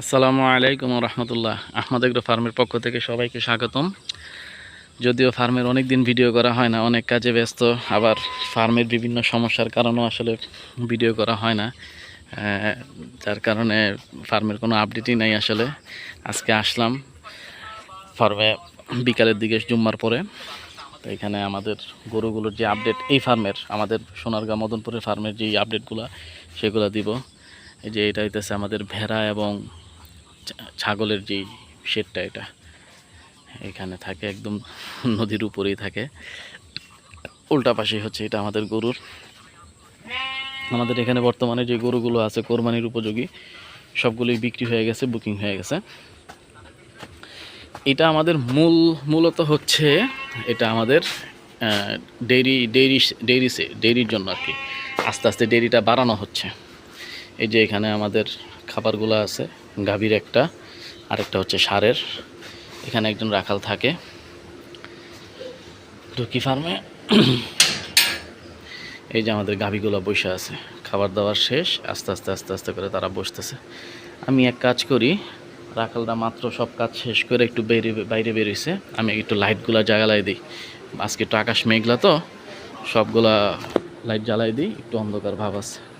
আসসালামু আলাইকুম রহমতুল্লাহ। আহমদ এগ্রো ফার্মের পক্ষ থেকে সবাইকে স্বাগতম। যদিও ফার্মের অনেক দিন ভিডিও করা হয় না, অনেক কাজে ব্যস্ত, আবার ফার্মের বিভিন্ন সমস্যার কারণেও আসলে ভিডিও করা হয় না। যার কারণে ফার্মের কোনো আপডেটই নাই আসলে। আজকে আসলাম ফার্মে বিকালের দিকে জুম্মার পরে। তো এখানে আমাদের গরুগুলোর যে আপডেট, এই ফার্মের, আমাদের সোনারগাঁ মদনপুরের ফার্মের যে আপডেটগুলো, সেগুলো দিব। এই যে এটা হইতেছে আমাদের ভেড়া এবং ছাগলের যেই শেডটা এটা, এখানে থাকে, একদম নদীর উপরেই থাকে। উল্টা পাশে হচ্ছে এটা আমাদের গরুর। আমাদের এখানে বর্তমানে যে গরুগুলো আছে, কোরবানির উপযোগী, সবগুলোই বিক্রি হয়ে গেছে, বুকিং হয়ে গেছে। এটা আমাদের মূল, মূলত হচ্ছে এটা আমাদের ডেইরি ডেইরি ডেইরি ডেইরির জন্য আর কি। আস্তে আস্তে ডেইরিটা বাড়ানো হচ্ছে। এই যে এখানে আমাদের খাবারগুলো আছে গাভীর একটা, আরেকটা হচ্ছে সারের। এখানে একজন রাখাল থাকে। ঢুকি ফার্মে। এই যে আমাদের গাভীগুলো বসে আছে। খাবার দাবার শেষ, আস্তে আস্তে আস্তে আস্তে করে তারা বসতেছে। আমি এক কাজ করি, রাখালরা মাত্র সব কাজ শেষ করে একটু বেরিয়ে, বাইরে বেরিয়েছে আমি একটু লাইটগুলো জ্বালাই দিই। আজকে একটু আকাশ মেঘলা তো, সবগুলা লাইট জ্বালাই দিই, একটু অন্ধকার ভাব আছে।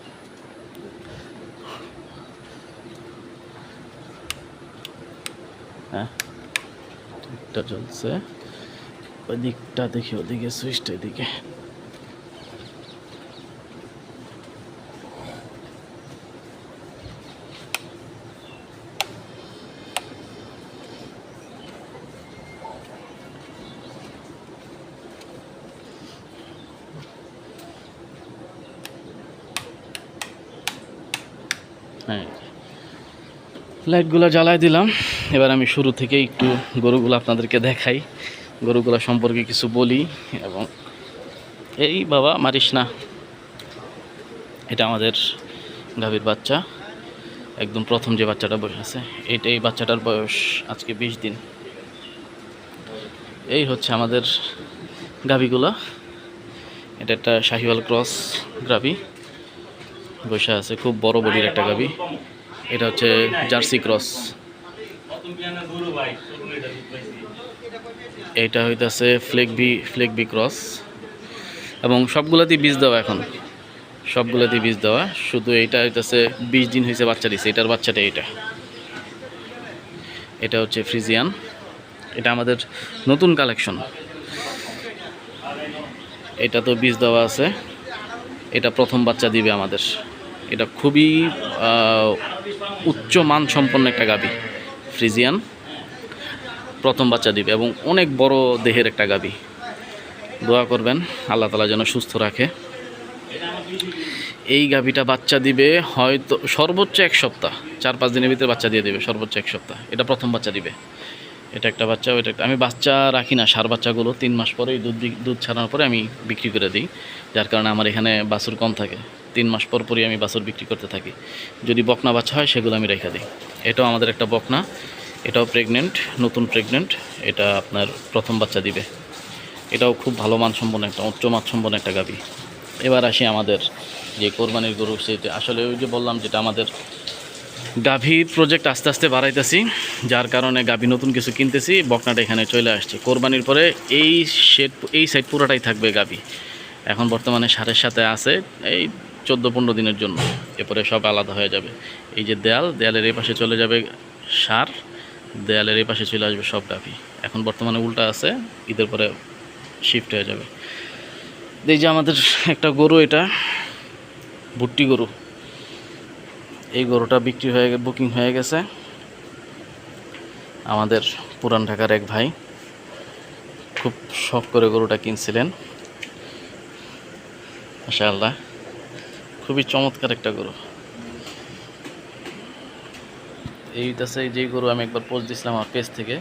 হ্যাঁ? জ্বলছে। ওই দিকটা দেখি ওদিকে সুইচটা এদিকে। হ্যাঁ। লাইটগুলো জ্বালাই দিলাম। এবার আমি শুরু থেকে একটু গরুগুলো আপনাদেরকে দেখাই। গরুগুলো সম্পর্কে কিছু বলি এবং এই বাবা মারিস না। এটা আমাদের গাভীর বাচ্চা। একদম প্রথম যে বাচ্চাটা বসে আছে এইটা এই বাচ্চাটার বয়স আজকে বিশ দিন। এই হচ্ছে আমাদের গাভীগুলো। এটা একটা শাহিওয়াল ক্রস গাভী। বসে আছে খুব বড় বডির একটা গাভী। এটা হচ্ছে জার্সি ক্রস। এইটা হইতাছে ফ্লেকবি ফ্লেকবি ক্রস এবং সবগুলোতেই বীজ দেওয়া এখন। সবগুলোতেই বীজ দেওয়া। শুধু এইটা হইতাছে বিশ দিন হয়েছে বাচ্চা দিছে। এটার বাচ্চাটা এটা এটা হচ্ছে ফ্রিজিয়ান এটা আমাদের নতুন কালেকশন এটা তো বীজ দেওয়া আছে। এটা প্রথম বাচ্চা দিবে আমাদের। এটা খুবই উচ্চ মান সম্পন্ন একটা গাবি। ফ্রিজিয়ান, প্রথম বাচ্চা দিবে এবং অনেক বড় দেহের একটা গাবি। দোয়া করবেন, আল্লাহ তালা যেন সুস্থ রাখে। এই গাভিটা বাচ্চা দিবে হয়তো সর্বোচ্চ এক সপ্তাহ, চার পাঁচ দিনের ভিতরে বাচ্চা দিয়ে দেবে, সর্বোচ্চ এক সপ্তাহ। এটা প্রথম বাচ্চা দিবে। এটা একটা বাচ্চা, ওইটা একটা আমি বাচ্চা রাখি না, সার বাচ্চাগুলো তিন মাস পরেই দুধ দুধ ছাড়ানোর পরে আমি বিক্রি করে দিই, যার কারণে আমার এখানে বাছুর কম থাকে। তিন মাস পর পরই আমি বাছুর বিক্রি করতে থাকি। যদি বকনা বাচ্চা হয়, সেগুলো আমি রেখে দিই। এটাও আমাদের একটা বকনা। এটাও প্রেগনেন্ট নতুন প্রেগনেন্ট এটা আপনার প্রথম বাচ্চা দিবে। এটাও খুব ভালো মানসম্পন্ন একটা, উচ্চ মানসম্পন্ন একটা গাভী। এবার আসি আমাদের যে কোরবানির গরু সেটা। আসলে ওই যে বললাম যেটা আমাদের গাভীর প্রজেক্ট আস্তে আস্তে বাড়াইতেছি, যার কারণে গাভী নতুন কিছু কিনতেছি, বকনাটা এখানে চলে আসছে। কোরবানির পরে এই শেড এই সাইড পুরোটাই থাকবে গাভী। এখন বর্তমানে সারের সাথে আছে, এই চোদ্দ পনেরো দিনের জন্য। এরপরে সব আলাদা হয়ে যাবে। এই যে দেয়াল, দেয়ালের এই পাশে চলে যাবে সার, দেয়ালের এই পাশে চলে আসবে সব গাভী এখন বর্তমানে উল্টা আছে, ঈদের পরে শিফট হয়ে যাবে। এই যে আমাদের একটা গরু এটা, ভুট্টি গরু। এই গরুটা বিক্রি হয়ে বুকিং হয়ে গেছে। আমাদের পুরান ঢাকার এক ভাই খুব শখ করে গরুটা কিনছিলেন। মাশাআল্লাহ। খুবই চমৎকার একটা গরু। এই এইটাছে যে গরু আমি একবার পোস্ট দিছিলাম আমার পেজ থেকে,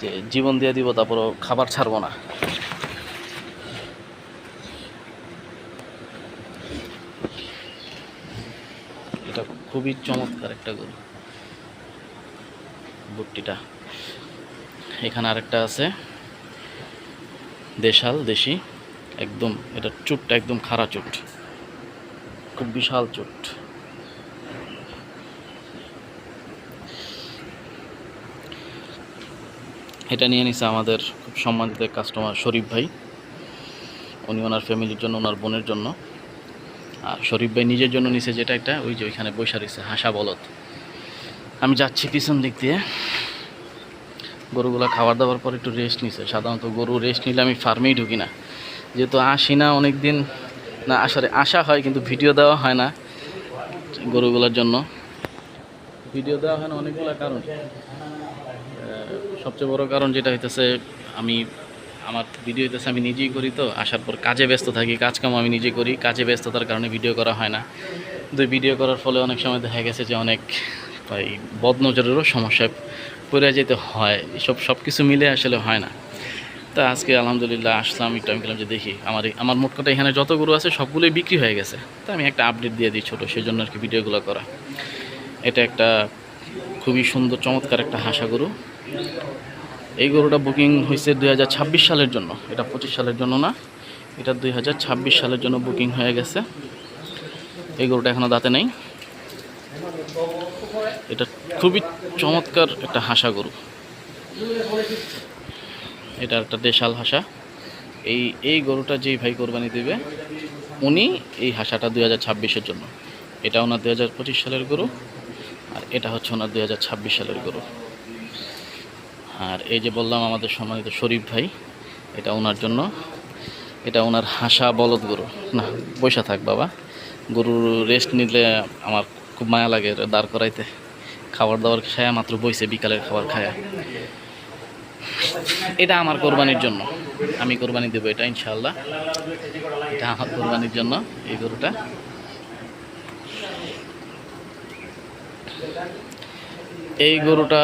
যে জীবন দিয়ে দিব, তারপরও খাবার ছাড়বো না। এটা খুবই চমৎকার একটা গরু। বুট্টিটা। এখানে আরেকটা আছে। দেশাল, দেশি। একদম, এটা চুটটা একদম খাড়া চুট। খুব বিশাল চোট। এটা নিয়ে নিছে আমাদের খুব সম্মানিত কাস্টমার শরীফ ভাই। উনি ওনার ফ্যামিলির জন্য, ওনার বোনের জন্য। আর শরীফ ভাই নিজের জন্য নিছে যেটা একটা, ওই যে ওইখানে বৈশা রয়েছে, হাসা বলত আমি যাচ্ছি পিছন দিক দিয়ে। গরুগুলো খাবার দাবার পর একটু রেস্ট নিছে। সাধারণত গরু রেস্ট নিলে আমি ফার্মেই ঢুকি না। যেহেতু আসি না অনেক দিন না আসলে আসা হয়, কিন্তু ভিডিও দেওয়া হয় না গরুগুলোর জন্য। ভিডিও দেওয়া হয় না অনেকগুলো কারণ। সবচেয়ে বড় কারণ যেটা হইতেছে, আমি, আমার ভিডিও হইতেছে, আমি নিজেই করি তো, আসার পর কাজে ব্যস্ত থাকি কাজ কাম আমি নিজে করি, কাজে ব্যস্ততার কারণে ভিডিও করা হয় না। তো ভিডিও করার ফলে অনেক সময় দেখা গেছে যে অনেক এই বদনজরেরও সমস্যায় পড়ে যেতে হয়, সব সব কিছু মিলে আসলে হয় না। তা আজকে আলহামদুলিল্লাহ আসলাম, একটু আমি গেলাম যে দেখি, আমার আমার মোট কথা এখানে যত গরু আছে সবগুলোই বিক্রি হয়ে গেছে। তা আমি একটা আপডেট দিয়ে দিই ছোটো সেই জন্য আর কি ভিডিওগুলো করা। এটা একটা খুবই সুন্দর, চমৎকার একটা হাসা গরু। এই গরুটা বুকিং হয়েছে দুই হাজার ছাব্বিশ সালের জন্য। এটা পঁচিশ সালের জন্য না, এটা দুই হাজার ছাব্বিশ সালের জন্য বুকিং হয়ে গেছে। এই গরুটা এখনও দাঁতে নেই। এটা খুবই চমৎকার একটা হাসা গরু। এটা একটা দেশাল হাসা। এই এই গরুটা যেই ভাই কোরবানি দেবে, উনি এই হাসাটা দুই হাজার ছাব্বিশের জন্য। এটা ওনার দুই হাজার পঁচিশ সালের গরু, আর এটা হচ্ছে ওনার দুই হাজার ছাব্বিশ সালের গরু। আর এই যে বললাম আমাদের সম্মানিত শরীফ ভাই, এটা ওনার জন্য। এটা ওনার হাসা বলদ গরু। না বৈশা থাক বাবা। গরুর রেস্ট নিলে আমার খুব মায়া লাগে দাঁড় করাইতে। খাবার দাবার খায়া মাত্র বইছে, বিকালের খাবার খায়া। এটা আমার কোরবানির জন্য। আমি কোরবানি দেবো এটা ইনশাল্লাহ এটা আমার কোরবানির জন্য এই গরুটা। এই গরুটা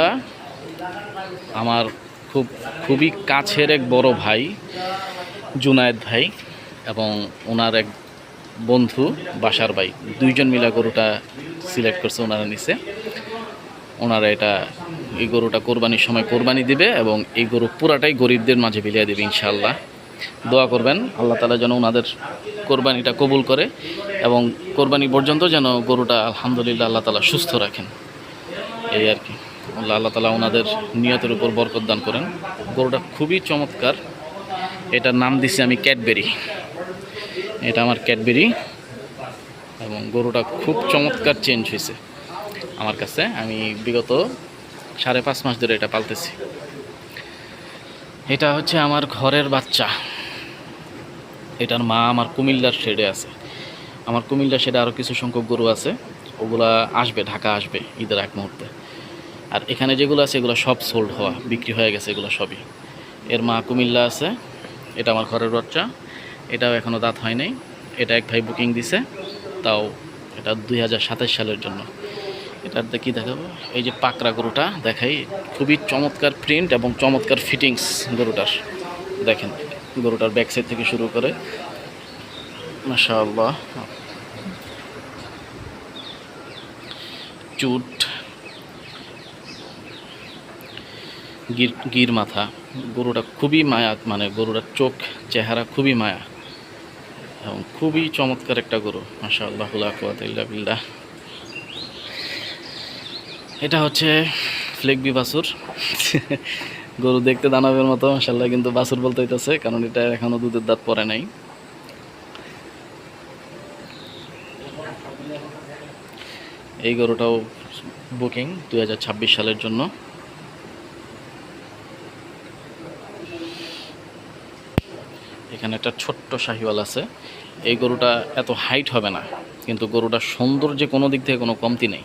আমার খুব, খুবই কাছের এক বড় ভাই, জুনায়েদ ভাই এবং ওনার এক বন্ধু, বাসার ভাই। দুইজন মিলা গরুটা সিলেক্ট করছে, ওনারা নিচে ওনারা এটা এই গরুটা কোরবানির সময় কোরবানি দিবে এবং এই গরু পুরাটাই গরিবদের মাঝে বিলিয়ে দেবে ইনশাআল্লাহ। দোয়া করবেন, আল্লাহ তালা যেন ওনাদের কোরবানিটা কবুল করে এবং কোরবানি পর্যন্ত যেন গরুটা আলহামদুলিল্লাহ আল্লাহ তালা সুস্থ রাখেন। এই আর কি। আল্লাহ আল্লাহ তালা ওনাদের নিয়তের উপর বরকত দান করেন। গরুটা খুবই চমৎকার। এটার নাম দিছি আমি ক্যাডবেরি। এটা আমার ক্যাডবেরি এবং গরুটা খুব চমৎকার চেঞ্জ হয়েছে। আমার কাছে আমি বিগত সাড়ে পাঁচ মাস ধরে এটা পালতেছি। এটা হচ্ছে আমার ঘরের বাচ্চা। এটার মা আমার কুমিল্লার শেডে আছে। আমার কুমিল্লার শেডে আরও কিছু সংখ্যক গরু আছে। ওগুলা আসবে, ঢাকা আসবে ঈদের এক মুহূর্তে। আর এখানে যেগুলো আছে, এগুলো সব সোল্ড হওয়া, বিক্রি হয়ে গেছে এগুলো সবই। এর মা কুমিল্লা আছে, এটা আমার ঘরের বাচ্চা। এটাও এখনও দাঁত হয় নাই। এটা এক ভাই বুকিং দিছে, তাও এটা দুই হাজার সাতাশ সালের জন্য। এটার দেখি দেখাবো। এই যে পাকড়া গরুটা, দেখাই। খুবই চমৎকার প্রিন্ট এবং চমৎকার ফিটিংস গরুটার। দেখেন, গরুটার ব্যাক সাইড থেকে শুরু করে। মাশাআল্লাহ। চুট, গির গির মাথা। গরুটা খুবই মায়া মানে গরুটার চোখ, চেহারা খুবই মায়া। এবং খুবই চমৎকার একটা গরু মাশাআল্লাহ ইল্লা বিল্লাহ। এটা হচ্ছে ফ্লেকবি বাসুর গরু দেখতে দানবের মতো মাসাল্লাহ কিন্তু বাছুর বলতে হইতেছে, কারণ এটা এখনও দুধের দাঁত পরে নাই। এই গরুটাও বুকিং দুই ছাব্বিশ সালের জন্য। এখানে একটা ছোট্ট শাহিওয়াল আছে। এই গরুটা এত হাইট হবে না, কিন্তু গরুটা সৌন্দর্যে কোনো দিক থেকে কোনো কমতি নেই।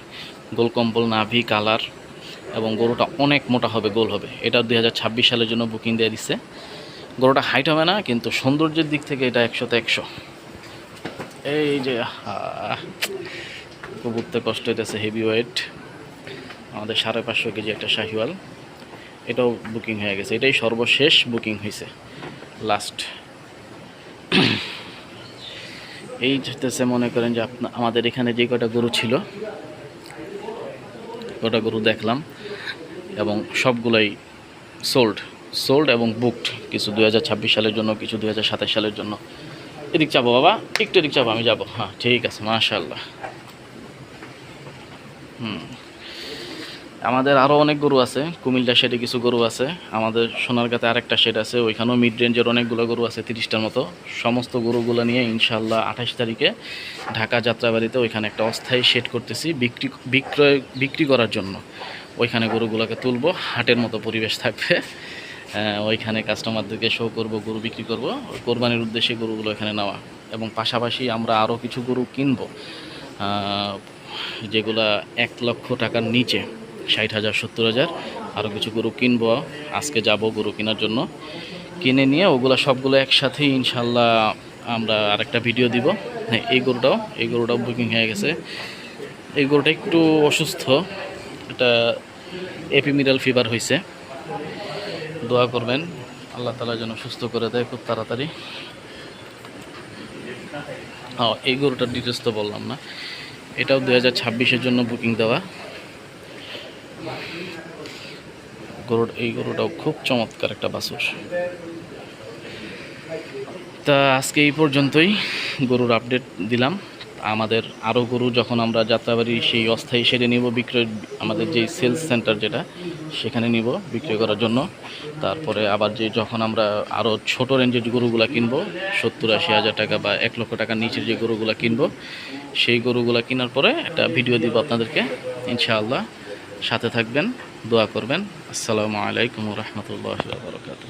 গোল কম্বল, নাভি, কালার এবং গরুটা অনেক মোটা হবে, গোল হবে। এটা দুই হাজার ছাব্বিশ সালের জন্য বুকিং দিয়ে দিচ্ছে গরুটা হাইট হবে না, কিন্তু সৌন্দর্যের দিক থেকে এটা একশোতে একশো। এই যে বুঝতে কষ্ট হইতেছে হেভি ওয়েট আমাদের সাড়ে পাঁচশো কেজি একটা শাহিওয়াল। এটাও বুকিং হয়ে গেছে। এটাই সর্বশেষ বুকিং হয়েছে লাস্ট এই হতেছে মনে করেন যে আপনা আমাদের এখানে যে কটা গরু ছিল কটা গরু দেখলাম এবং সবগুলোই সোল্ড সোল্ড এবং বুকড কিছু দু হাজার ছাব্বিশ সালের জন্য, কিছু দু সালের জন্য। এদিক যাব বাবা, একটু এদিক যাব আমি যাব। হ্যাঁ ঠিক আছে মাশাল্লাহ হুম। আমাদের আরও অনেক গরু আছে, কুমিল্লা শেডে কিছু গরু আছে, আমাদের সোনারগাঁতে আরেকটা শেড আছে, ওইখানেও মিড রেঞ্জের অনেকগুলো গরু আছে, তিরিশটার মতো। সমস্ত গরুগুলো নিয়ে ইনশাল্লাহ আঠাশ তারিখে ঢাকা যাত্রাবাড়িতে ওইখানে একটা অস্থায়ী শেড করতেছি বিক্রি, বিক্রয়, বিক্রি করার জন্য। ওইখানে গরুগুলোকে তুলব, হাটের মতো পরিবেশ থাকবে। ওইখানে কাস্টমারদেরকে শো করব, গরু বিক্রি করব, কোরবানির উদ্দেশ্যে গরুগুলো এখানে নেওয়া। এবং পাশাপাশি আমরা আরও কিছু গরু কিনবো যেগুলা এক লক্ষ টাকার নিচে। ষাট হাজার, সত্তর হাজার আরও কিছু গরু কিনবো। আজকে যাব গরু কেনার জন্য। কিনে নিয়ে ওগুলো সবগুলো একসাথে ইনশাল্লাহ আমরা আরেকটা ভিডিও দিব। হ্যাঁ এই গরুটাও এই গরুটাও বুকিং হয়ে গেছে। এই গরুটা একটু অসুস্থ। এটা এপিমিরাল ফিভার হয়েছে দোয়া করবেন, আল্লাহ তালা যেন সুস্থ করে দেয় খুব তাড়াতাড়ি। হ্যাঁ এই গরুটার ডিটেলস তো বললাম না। এটাও দু হাজার জন্য বুকিং দেওয়া। গরু এই গরুটাও খুব চমৎকার একটা বাছুর। তা আজকে এই পর্যন্তই গরুর আপডেট দিলাম। আমাদের আরও গরু যখন আমরা যাত্রাবাড়ি সেই অস্থায়ী সেরে নিব, বিক্রয়, আমাদের যে সেলস সেন্টার যেটা, সেখানে নিব বিক্রয় করার জন্য। তারপরে আবার যে যখন আমরা আরও ছোট রেঞ্জের গরুগুলো কিনবো, সত্তর আশি হাজার টাকা বা এক লক্ষ টাকার নিচের যে গরুগুলো কিনবো, সেই গরুগুলো কেনার পরে একটা ভিডিও দিব আপনাদেরকে, ইনশাআল্লাহ। সাথে থাকবেন দোয়া করবেন। আসসালামু আলাইকুম রহমতুল্লাহ বরকাত